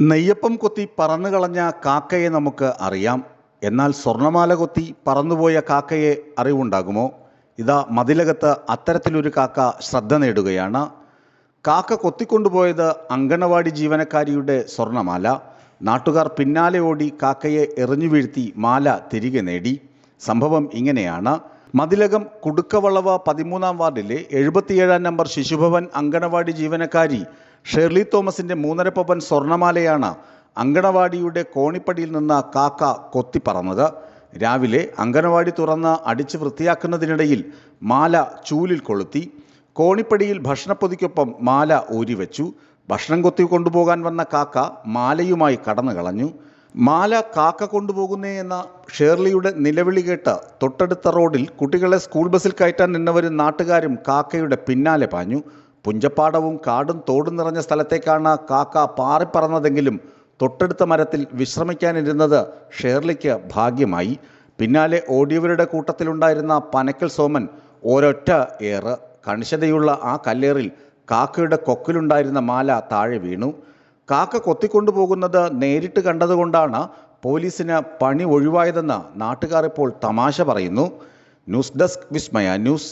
നെയ്യപ്പം കൊത്തി പറന്നു കളഞ്ഞ കാക്കയെ നമുക്ക് അറിയാം. എന്നാൽ സ്വർണമാല കൊത്തി പറന്നുപോയ കാക്കയെ അറിവുണ്ടാകുമോ? ഇതാ മതിലകത്ത് അത്തരത്തിലൊരു കാക്ക ശ്രദ്ധ നേടുകയാണ്. കാക്ക കൊത്തിക്കൊണ്ടുപോയത് അങ്കണവാടി ജീവനക്കാരിയുടെ സ്വർണമാല. നാട്ടുകാർ പിന്നാലെ ഓടി കാക്കയെ എറിഞ്ഞു വീഴ്ത്തി മാല തിരികെ നേടി. സംഭവം ഇങ്ങനെയാണ്. മതിലകം കുടുക്കവളവ പതിമൂന്നാം വാർഡിലെ എഴുപത്തിയേഴാം നമ്പർ ശിശുഭവൻ അങ്കണവാടി ജീവനക്കാരി ഷെർലി തോമസിന്റെ മൂന്നര പവൻ സ്വർണമാലയാണ് അങ്കണവാടിയുടെ കോണിപ്പടിയിൽ നിന്ന് കാക്ക കൊത്തിപ്പറന്നത് രാവിലെ അങ്കണവാടി തുറന്ന് അടിച്ച് വൃത്തിയാക്കുന്നതിനിടയിൽ മാല ചൂലിൽ കൊളുത്തി കോണിപ്പടിയിൽ ഭക്ഷണപ്പൊതിക്കൊപ്പം മാല ഊരിവെച്ചു. ഭക്ഷണം കൊത്തി കൊണ്ടുപോകാൻ വന്ന കാക്ക മാലയുമായി കടന്നു കളഞ്ഞു. മാല കാക്ക കൊണ്ടുപോകുന്നേ എന്ന ഷേർലിയുടെ നിലവിളി കേട്ട് തൊട്ടടുത്ത റോഡിൽ കുട്ടികളെ സ്കൂൾ ബസ്സിൽ കയറ്റാൻ നിന്നവരും നാട്ടുകാരും കാക്കയുടെ പിന്നാലെ പാഞ്ഞു. പുഞ്ചപ്പാടവും കാടും തോടും നിറഞ്ഞ സ്ഥലത്തേക്കാണ് കാക്ക പാറിപ്പറന്നതെങ്കിലും തൊട്ടടുത്ത മരത്തിൽ വിശ്രമിക്കാനിരുന്നത് ഷേർലിക്ക് ഭാഗ്യമായി. പിന്നാലെ ഓടിയവരുടെ കൂട്ടത്തിലുണ്ടായിരുന്ന പനക്കൽ സോമൻ ഒരൊറ്റ ഏറ്. കണിശതയുള്ള ആ കല്ലേറിൽ കാക്കയുടെ കൊക്കിലുണ്ടായിരുന്ന മാല താഴെ വീണു. കാക്ക കൊത്തിക്കൊണ്ടുപോകുന്നത് നേരിട്ട് കണ്ടതുകൊണ്ടാണ് പോലീസിന് പണി ഒഴിവായതെന്ന് നാട്ടുകാർ ഇപ്പോൾ തമാശ പറയുന്നു. News desk Vismaya news.